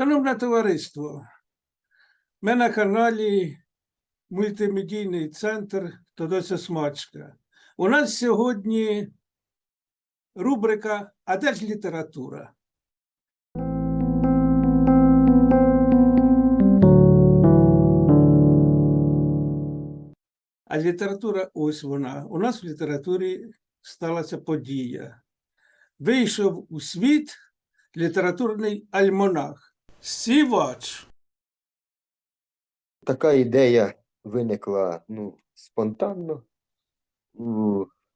Шановне товариство, ми на каналі Мультимедійний центр Тодося Смачка. У нас сьогодні рубрика А де ж література? А література ось вона. У нас в літературі сталася подія. Вийшов у світ літературний альманах Сівач. Така ідея виникла ну, спонтанно.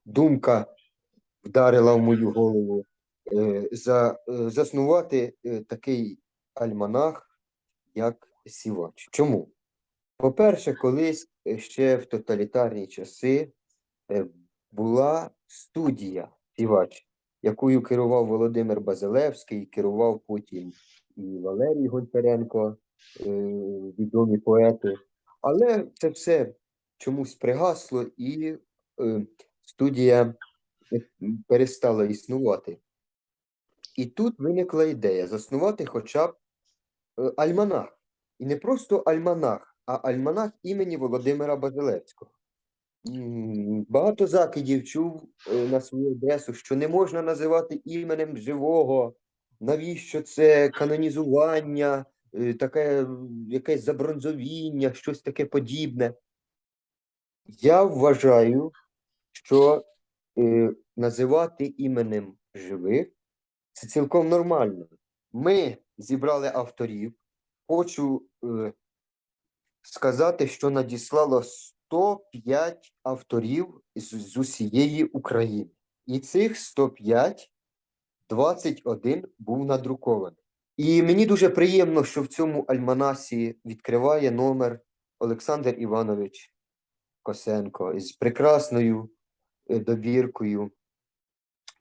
Думка вдарила в мою голову е, за, е, заснувати е, такий альманах, як Сівач. Чому? По-перше, колись ще в тоталітарні часи була студія Сівач, якою керував Володимир Базилевський, керував потім і Валерій Гончаренко, е, відомі поети. Але це все чомусь пригасло, і е, студія перестала існувати. І тут виникла ідея заснувати хоча б е, альманах. І не просто альманах, а альманах імені Володимира Базилевського. Багато закидів чув на свою адресу, що не можна називати іменем живого. Навіщо це канонізування, е, таке якесь забронзовіння, щось таке подібне. Я вважаю, що е, називати іменем живих це цілком нормально. Ми зібрали авторів. Хочу е, сказати, що надіслало 105 авторів з, з усієї України. І цих 105, 21 був надрукований. І мені дуже приємно, що в цьому альманасі відкриває номер Олександр Іванович Косенко з прекрасною е, добіркою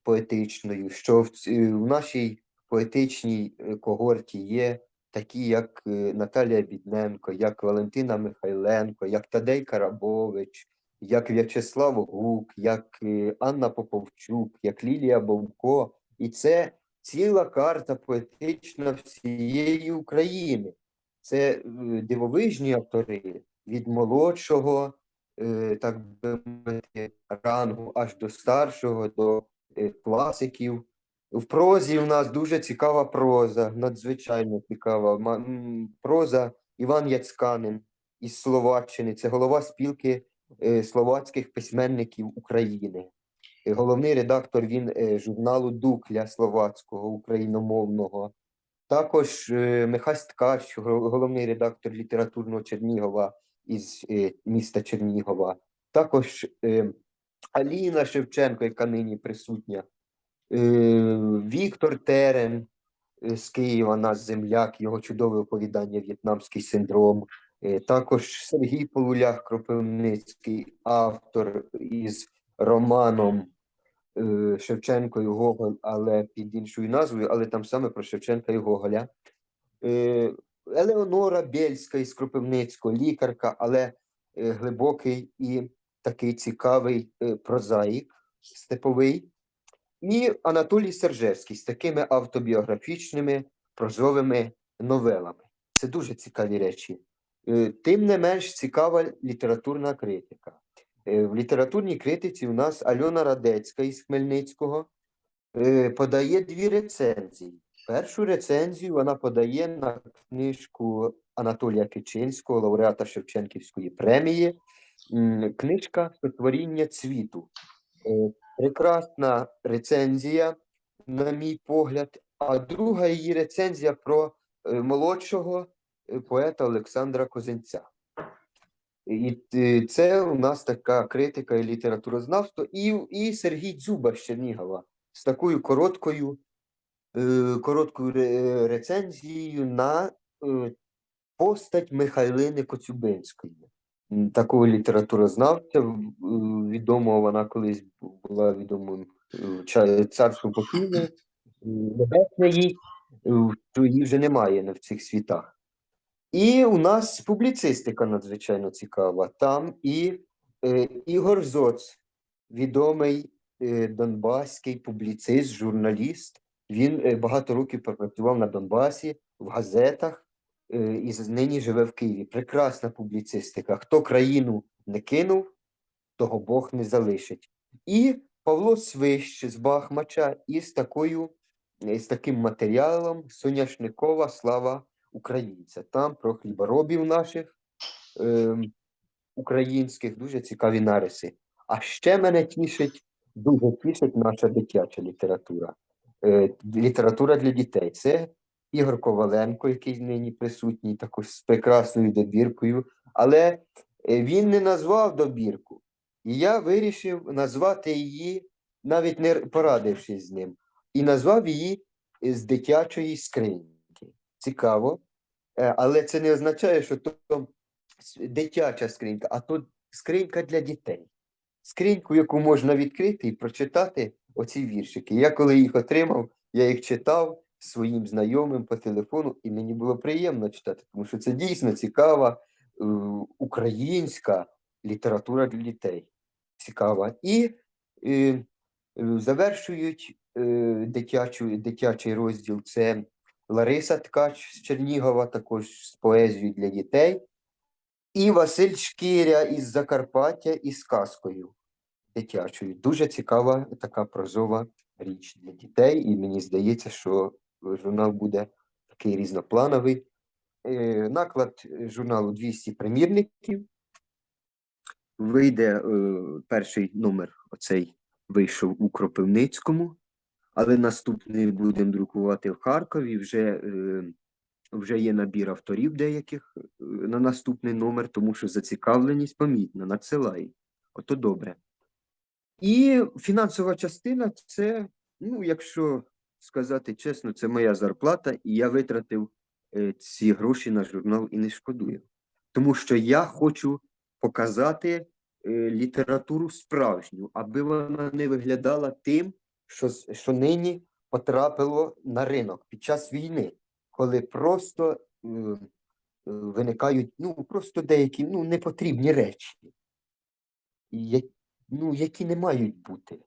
поетичною, що в, ці- в нашій поетичній е, когорті є такі, як е, Наталія Бідненко, як Валентина Михайленко, як Тадей Карабович, як В'ячеслав Гук, як е, Анна Поповчук, як Лілія Бовко. І це ціла карта поетична всієї України. Це е, дивовижні автори від молодшого, е, так би мовити, рангу аж до старшого, до е, класиків. В прозі у нас дуже цікава проза, надзвичайно цікава. Проза Іван Яцьканин із Словаччини. Це голова спілки словацьких письменників України. Е, Головний редактор він е, журналу Дукля словацького україномовного. Також е, Михась Ткач, головний редактор літературного Чернігова із міста Чернігова. Також Аліна Шевченко, яка нині присутня. Віктор Терен з Києва, наш земляк, його чудове оповідання В'єтнамський синдром. Також Сергій Полулях, Кропивницький, автор із романом е, Шевченко і Гоголь, але під іншою назвою, але там саме про Шевченка і Гоголя. Е, Елеонора Бєльська із Кропивницького, лікарка, але е, глибокий і такий цікавий прозаїк степовий. І Анатолій Сержевський з такими автобіографічними прозовими новелами. Це дуже цікаві речі. Тим не менш цікава літературна критика. Е, В літературній критиці у нас Альона Радецька із Хмельницького е, подає дві рецензії. Першу рецензію вона подає на книжку Анатолія Кичинського, лауреата Шевченківської премії. Книжка «Сотворіння цвіту. Е, Прекрасна рецензія, на мій погляд. А друга її рецензія про молодшого поета Олександра Козинця. І е, це у нас така критика і літературознавство, і, і Сергій Дзюба з Чернігова з такою короткою, е, короткою рецензією на е, постать Михайлини Коцюбинської. Такого літературознавця, відомого вона колись була відомою ча- царство покійне, небесне її вже немає в цих світах. І у нас публіцистика надзвичайно цікава. Там і е, Ігор Зоц, відомий е, донбаський публіцист, журналіст. Він е, багато років пропрацював на Донбасі, в газетах е, і нині живе в Києві. Прекрасна публіцистика. Хто країну не кинув, того Бог не залишить. І Павло Свищ з Бахмача із такою, е, з таким матеріалом Соняшникова Слава Українця. Там про хліборобів наших ем, українських дуже цікаві нариси. А ще мене тішить, дуже тішить наша дитяча література. Е, література для дітей. Це Ігор Коваленко, який нині присутній, також з прекрасною добіркою. Але е, він не назвав добірку. І я вирішив назвати її, навіть не порадившись з ним, і назвав її е, з дитячої скриньки. Цікаво. Е, Але це не означає, що то дитяча скринька, а то скринька для дітей. Скриньку, яку можна відкрити і прочитати оці віршики. Я коли їх отримав, я їх читав своїм знайомим по телефону, і мені було приємно читати, тому що це дійсно цікава е, українська література для дітей. Цікава. І е, е, завершують е, дитячу, дитячий розділ. Це Лариса Ткач з Чернігова, також з поезією для дітей. І Василь Шкіря із Закарпаття із казкою дитячою. Дуже цікава така прозова річ для дітей, і мені здається, що журнал буде такий різноплановий. Е, Наклад журналу 200 примірників. Вийде е, перший номер, оцей вийшов у Кропивницькому, але наступний будемо друкувати в Харкові. Вже, е, вже є набір авторів деяких е, на наступний номер, тому що зацікавленість помітна, надсилають. Ото добре. І фінансова частина це, ну, якщо сказати чесно, це моя зарплата, і я витратив е, ці гроші на журнал і не шкодую. Тому що я хочу показати літературу справжню, аби вона не виглядала тим, що, що нині потрапило на ринок під час війни, коли просто е, виникають ну, просто деякі ну, непотрібні речі, я- ну, які не мають бути.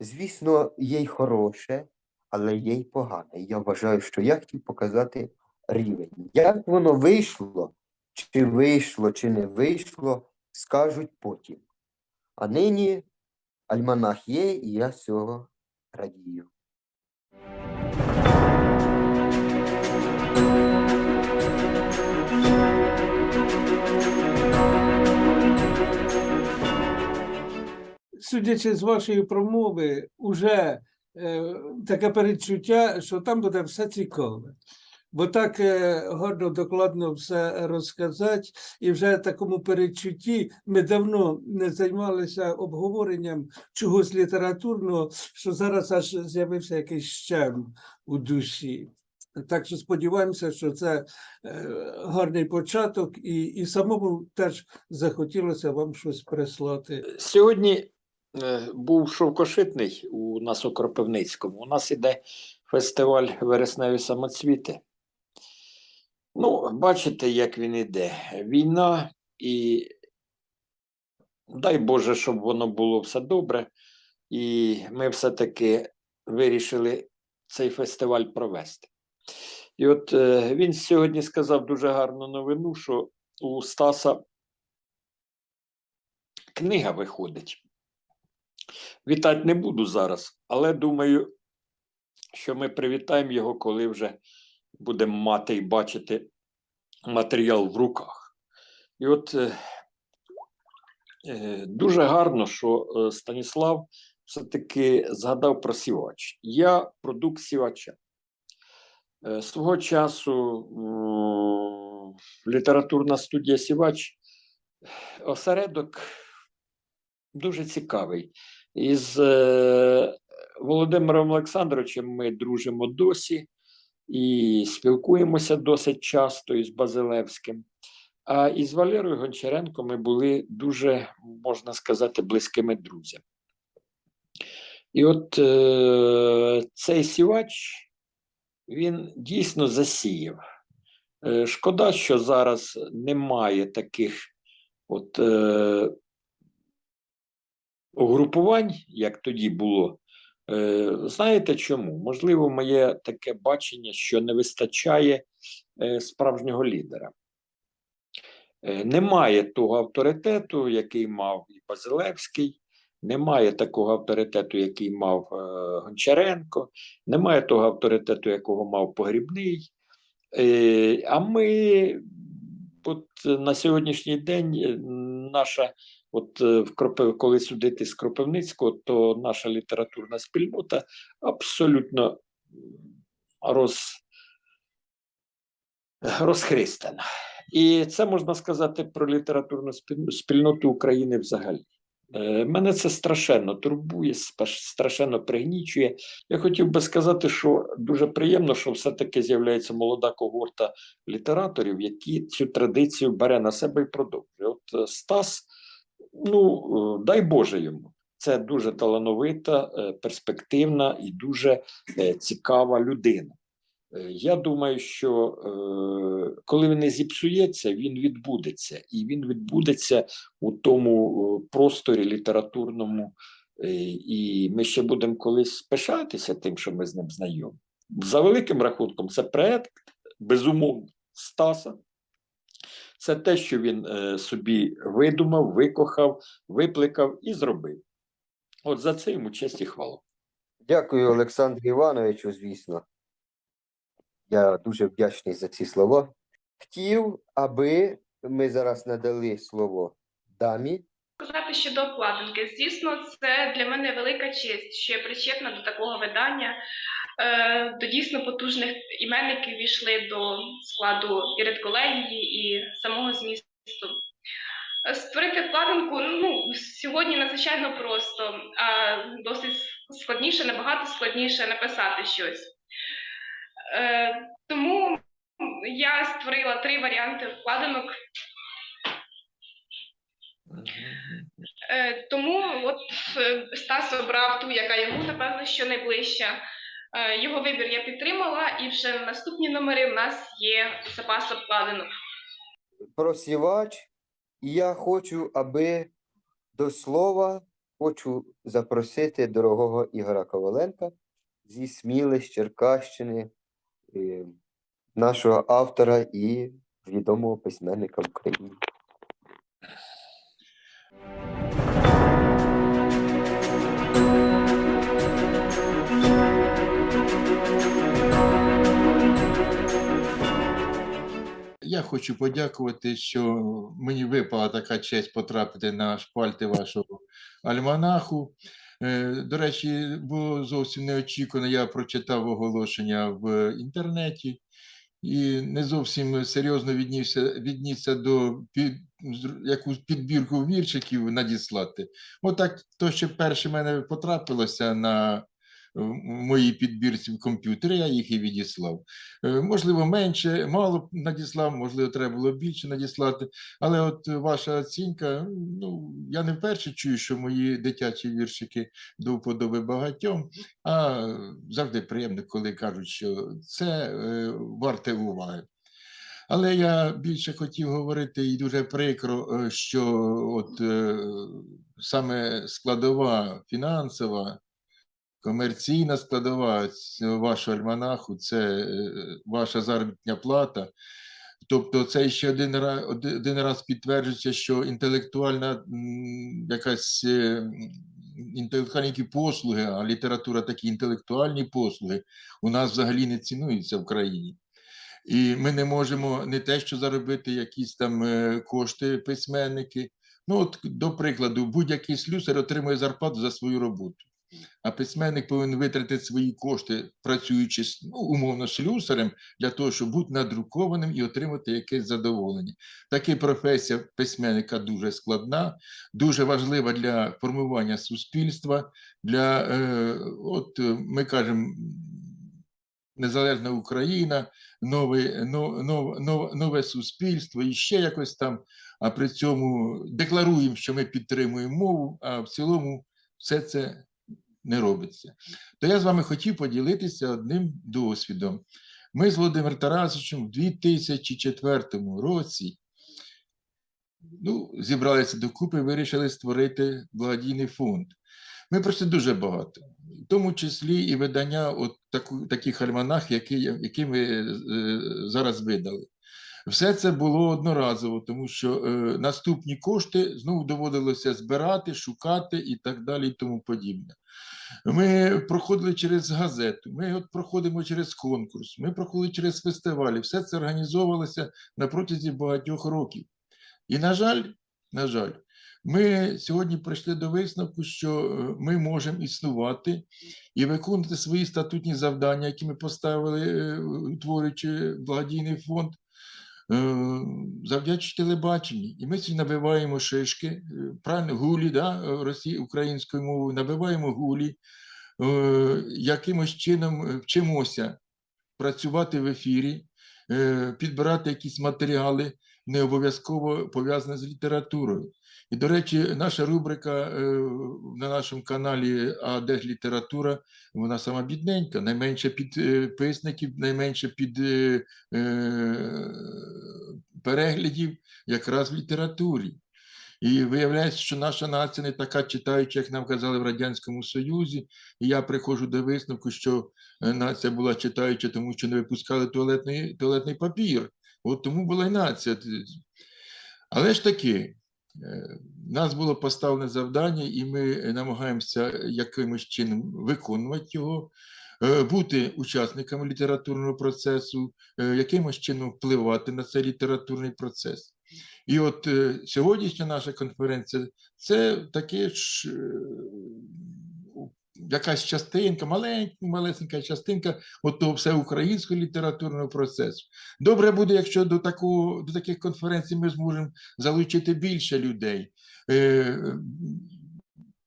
Звісно, є й хороше, але є й погане. Я вважаю, що я хотів показати рівень. Як воно вийшло, чи вийшло, чи не вийшло, скажуть потім. А нині альманах є, і я з цього радію. Судячи з вашої промови, уже е, таке передчуття, що там буде все цікаве. Бо так е, гарно, докладно все розказати, і вже такому передчутті ми давно не займалися обговоренням чогось літературного, що зараз аж з'явився якийсь щем у душі. Так що сподіваємося, що це е, гарний початок, і, і самому теж захотілося вам щось прислати. Сьогодні е, був шовкошитний у нас у Кропивницькому. У нас іде фестиваль вересневі самоцвіти. Ну, бачите, як він іде. Війна, і дай Боже, щоб воно було все добре. І ми все-таки вирішили цей фестиваль провести. І от е, він сьогодні сказав дуже гарну новину, що у Стаса книга виходить. Вітати не буду зараз, але думаю, що ми привітаємо його, коли вже будемо мати і бачити матеріал в руках. І от е, е, дуже гарно, що е, Станіслав все-таки згадав про сівач. Я продукт сівача. Е, Свого часу м, літературна студія Сівач осередок дуже цікавий. Із е, Володимиром Олександровичем ми дружимо досі і спілкуємося досить часто із Базилевським. А із Валерою Гончаренко ми були дуже, можна сказати, близькими друзями. І от е, цей сівач він дійсно засіяв. Е, шкода, що зараз немає таких от, е, угрупувань, як тоді було Знаєте чому? Можливо, моє таке бачення, що не вистачає е, справжнього лідера. Е, Немає того авторитету, який мав і Базилевський, немає такого авторитету, який мав е, Гончаренко, немає того авторитету, якого мав Погрібний. Е, А ми от е, на сьогоднішній день е, наша, от е, в Кропив, коли судити з Кропивницького, то наша літературна спільнота абсолютно роз, розхристана. І це можна сказати про літературну спільноту України взагалі. Е, Мене це страшенно турбує, страшенно пригнічує. Я хотів би сказати, що дуже приємно, що все-таки з'являється молода когорта літераторів, які цю традицію бере на себе і продовжує. От е, Стас, ну е, дай Боже йому. Це дуже талановита, е, перспективна і дуже е, цікава людина. Я думаю, що коли він не зіпсується, він відбудеться, і він відбудеться у тому просторі літературному, і ми ще будемо колись пишатися тим, що ми з ним знайомі. За великим рахунком, це проект, безумовно, Стаса. Це те, що він е, собі видумав, викохав, випликав і зробив. От за це йому честь і хвала. Дякую, Олександру Івановичу, звісно. Я дуже вдячний за ці слова. Хотів, аби ми зараз надали слово дамі. Сказати щодо обкладинки. Звісно, це для мене велика честь, що я причетна до такого видання. Е, До дійсно потужних іменників війшли до складу і редколегії, і самого змісту. Е, Створити обкладинку ну, сьогодні надзвичайно просто, а досить складніше, набагато складніше написати щось. Е, Тому я створила три варіанти обкладинок. Е, Тому от Стас обрав ту, яка йому напевно що найближча. Е, Його вибір я підтримала, і вже наступні номери в нас є запас обкладинок. Просівач, і я хочу, аби до слова хочу запросити дорогого Ігора Коваленка зі Сміли, з Черкащини, е, нашого автора і відомого письменника України. Я хочу подякувати, що мені випала така честь потрапити на шпальти вашого альманаху. Е, До речі, було зовсім неочікувано. Я прочитав оголошення в інтернеті і не зовсім серйозно віднісся, віднісся до під, якусь підбірку віршиків надіслати. Отак, то, що перше мене потрапилося на моїй підбірці в комп'ютері, я їх і відіслав. Е, Можливо, менше, мало надіслав, можливо, треба було більше надіслати. Але от ваша оцінка, ну, я не вперше чую, що мої дитячі віршики до вподоби багатьом, а завжди приємно, коли кажуть, що це е, варте уваги. Але я більше хотів говорити і дуже прикро, е, що от саме складова фінансова, комерційна складова вашого альманаху це е, ваша заробітня плата. Тобто це ще один раз, один раз підтверджується, що інтелектуальна якась е, інтелектуальні послуги, а література такі інтелектуальні послуги у нас взагалі не цінуються в країні. І ми не можемо не те, що заробити якісь там е, кошти письменники. Ну, от, до прикладу, будь-який слюсар отримує зарплату за свою роботу. А письменник повинен витратити свої кошти, працюючи ну, умовно слюсарем, для того, щоб бути надрукованим і отримати якесь задоволення. Така професія письменника дуже складна, дуже важлива для формування суспільства. Для, е, от е, ми кажемо, незалежна Україна, нове, но- но- но- нове суспільство і ще якось там. А при цьому декларуємо, що ми підтримуємо мову, а в цілому все це не робиться. То я з вами хотів поділитися одним досвідом. Ми з Володимиром Тарасовичем в 2004 році ну, зібралися докупи, і вирішили створити благодійний фонд. Ми просто дуже багато, в тому числі і видання от таку, таких альманах, які, які ми е, зараз видали. Все це було одноразово, тому що е, наступні кошти знову доводилося збирати, шукати і так далі, і тому подібне. Ми проходили через газету, ми от проходимо через конкурс, ми проходили через фестивалі. Все це організовувалося на протязі багатьох років. І, на жаль, на жаль, ми сьогодні прийшли до висновку, що е, ми можемо існувати і виконувати свої статутні завдання, які ми поставили, е, утворюючи благодійний фонд, е, телебаченню. телебаченні. І ми сьогодні набиваємо шишки, е, правильно, гулі, да, росії, українською мовою, набиваємо гулі, е, якимось чином е, вчимося працювати в ефірі, е, підбирати якісь матеріали, не обов'язково пов'язані з літературою. І, до речі, наша рубрика е, на нашому каналі А де ж література, вона сама бідненька, найменше підписників, найменше під е, е, переглядів якраз в літературі. І виявляється, що наша нація не така читаюча, як нам казали в Радянському Союзі. І я приходжу до висновку, що е, нація була читаюча, тому що не випускали туалетний, туалетний папір. От тому була й нація. Але ж таки, е, нас було поставлене завдання, і ми намагаємося якимось чином виконувати його, е, бути учасниками літературного процесу, якимось чином впливати на цей літературний процес. І от е, сьогоднішня наша конференція це таке ж е, якась частинка, маленька, малесенька частинка от того всеукраїнського літературного процесу. Добре буде, якщо до такого до таких конференцій ми зможемо залучити більше людей. Е,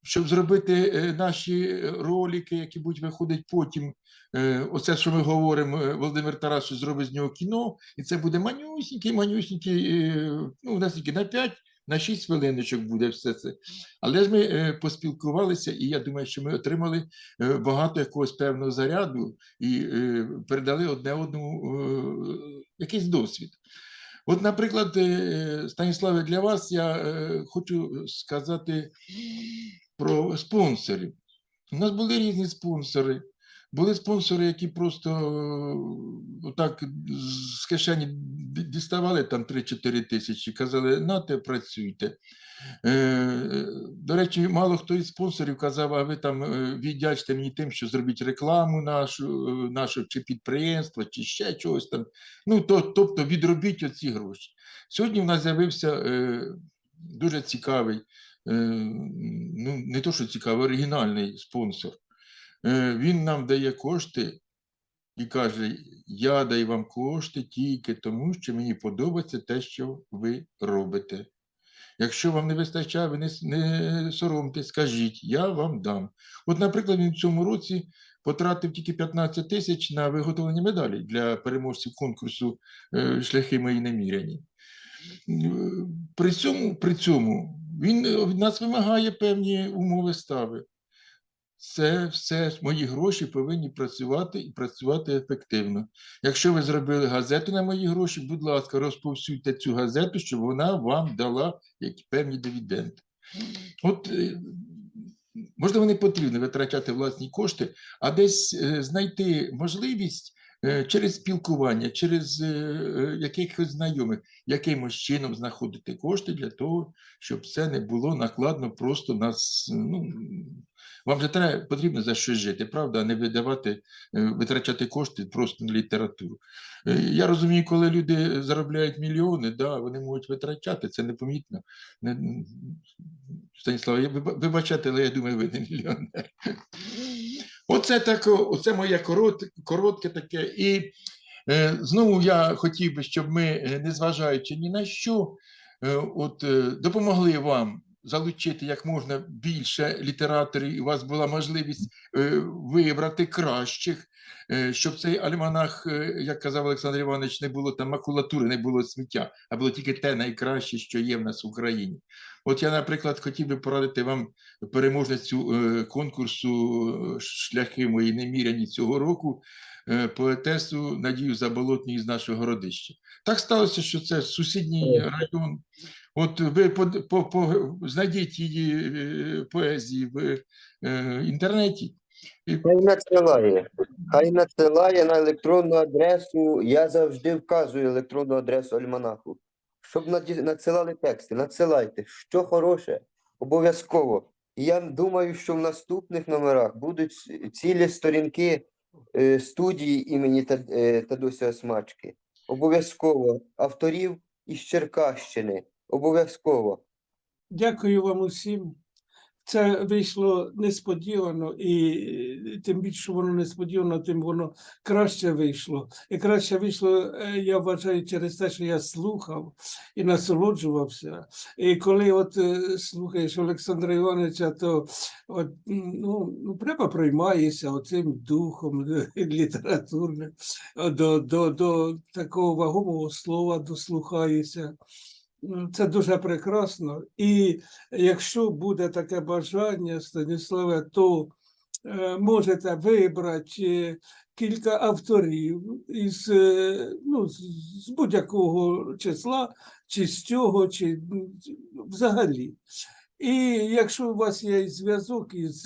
щоб зробити е, наші ролики, які будуть виходити потім. е, Оце, що ми говоримо, е, Володимир Тарасович зробить з нього кіно, і це буде манюсінький, манюсінький, е, ну, наскільки на 5, на 6 хвилиночок буде все це. Але ж ми е, поспілкувалися, і я думаю, що ми отримали е, багато якогось певного заряду і е, передали одне одному е, якийсь досвід. От, наприклад, е, Станіславе, для вас я е, хочу сказати про спонсорів. У нас були різні спонсори. Були спонсори, які просто е, отак з кишені діставали там 3-4 тисячі, казали, нате, працюйте. Е, До речі, мало хто із спонсорів казав, а ви там е, віддячте мені тим, що зробіть рекламу нашу, нашу чи підприємства, чи ще чогось там. Ну, то, тобто відробіть оці гроші. Сьогодні в нас з'явився дуже цікавий, ну не то, що цікавий, оригінальний спонсор. Е, він нам дає кошти і каже: Я даю вам кошти тільки тому, що мені подобається те, що ви робите. Якщо вам не вистачає, ви не, не соромтесь, скажіть, я вам дам. От, наприклад, він в цьому році потратив тільки 15 тисяч на виготовлення медалей для переможців конкурсу е, Шляхи мої неміряні. Е, При цьому, при цьому він е, від нас вимагає певні умови стави. Це все мої гроші повинні працювати і працювати ефективно. Якщо ви зробили газету на мої гроші, будь ласка, розповсюдьте цю газету, щоб вона вам дала певні дивіденди. От е, можливо, не потрібно витрачати власні кошти, а десь е, знайти можливість через спілкування, через е, е, якихось знайомих, якимось чином знаходити кошти для того, щоб це не було накладно просто нас. Ну, вам же треба потрібно за щось жити, правда, а не видавати, е, витрачати кошти просто на літературу. Е, Я розумію, коли люди заробляють мільйони, да, вони можуть витрачати, це непомітно. Не- м, Станіслав, я вибачайте, але я думаю, ви не мільйонер. Оце так, оце моє коротке, коротке таке. І е, знову я хотів би, щоб ми, не незважаючи ні на що, е, от, е, допомогли вам залучити як можна більше літераторів, і у вас була можливість е, вибрати кращих, е, щоб цей альманах, е, як казав Олександр Іванович, не було там макулатури, не було сміття, а було тільки те найкраще, що є в нас в Україні. От я, наприклад, хотів би порадити вам переможницю конкурсу Шляхи мої неміряні цього року. Е, поетесу Надію Заболотній з нашого городища. Так сталося, що це сусідній район. От ви по, по, по, знайдіть її е, поезії в е, інтернеті. Хай надсилає. Хай надсилає на електронну адресу. Я завжди вказую електронну адресу альманаху. Щоб надсилали тексти, надсилайте. Що хороше, обов'язково. І я думаю, що в наступних номерах будуть цілі сторінки е, студії імені Тад- е, Тадуся Осмачки. Обов'язково. Авторів із Черкащини. Обов'язково. Дякую вам усім. Це вийшло несподівано, і тим більше воно несподівано, тим воно краще вийшло. І краще вийшло, е, я вважаю, через те, що я слухав і насолоджувався. І коли от е, слухаєш Олександра Івановича, то от, ну, ну, прямо приймаєшся оцим духом е, літературним, до, до, до такого вагомого слова дослухаєшся. Це дуже прекрасно. І якщо буде таке бажання, Станіславе, то е, можете вибрати е, кілька авторів із е, ну, з, будь-якого числа, чи з цього, чи взагалі. І якщо у вас є зв'язок із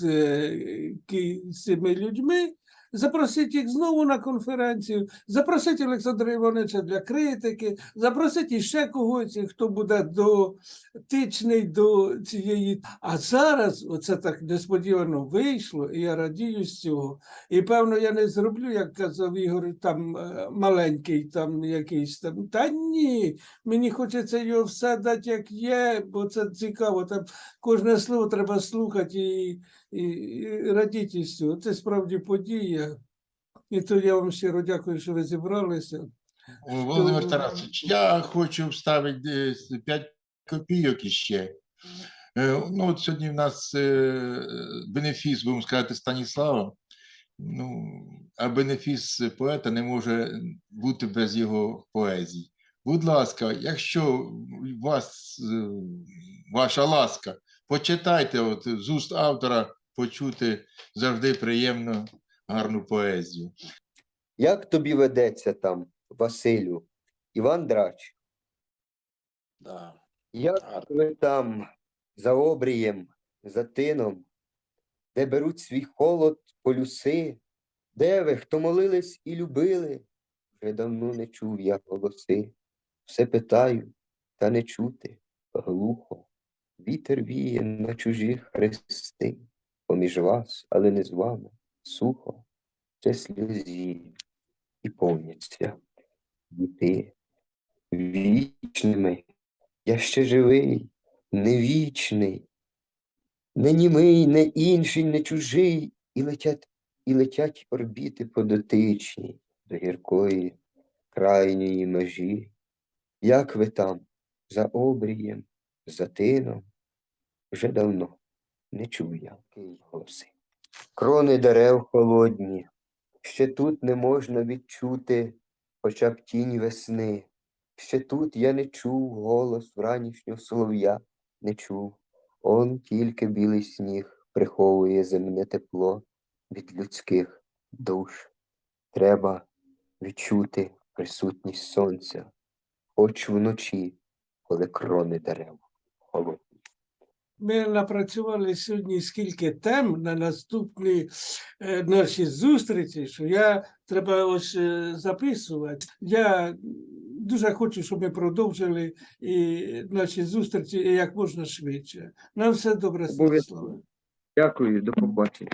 цими людьми, запросіть їх знову на конференцію, запросіть Олександра Івановича для критики, запросіть іще когось, хто буде дотичний до цієї. А зараз оце так несподівано вийшло, і я радію з цього. І певно, я не зроблю, як казав Ігор, там е, маленький, там якийсь там. Та ні, мені хочеться його все дати, як є, бо це цікаво. Там кожне слово треба слухати і, і, і радіти із цього. Це справді подія. І то я вам щиро дякую, що ви зібралися. Володимир Ну, Тарасович, я хочу вставити 5 копійок іще. Е, Ну, от сьогодні в нас е, бенефіс, будемо сказати, Станіслава. Ну, а бенефіс поета не може бути без його поезії. Будь ласка, якщо вас е, ваша ласка, почитайте от, з уст автора почути завжди приємно гарну поезію. Як тобі ведеться там, Василю? Іван Драч? Да. Як ви там за обрієм, за тином, де беруть свій холод полюси, де ви, хто молились і любили, вже давно не чув я голоси. Все питаю, та не чути, глухо. Вітер віє на чужі хрести, поміж вас, але не з вами, сухо, ще сльозі і повняться діти вічними. Я ще живий, не вічний, не німий, не інший, не чужий, і летять, і летять орбіти подотичні до гіркої крайньої межі. Як ви там, за обрієм, за тином, вже давно не чую я голоси. Крони дерев холодні, ще тут не можна відчути хоча б тінь весни. Ще тут я не чув голос вранішнього солов'я, не чув. Он тільки білий сніг приховує земне тепло від людських душ. Треба відчути присутність сонця, хоч вночі, коли крони дерев холодні. Ми напрацювали сьогодні скільки тем на наступні е, наші зустрічі, що я треба ось е, записувати. Я дуже хочу, щоб ми продовжили і наші зустрічі як можна швидше. Нам все добре. Станіславе. Дякую, до побачення.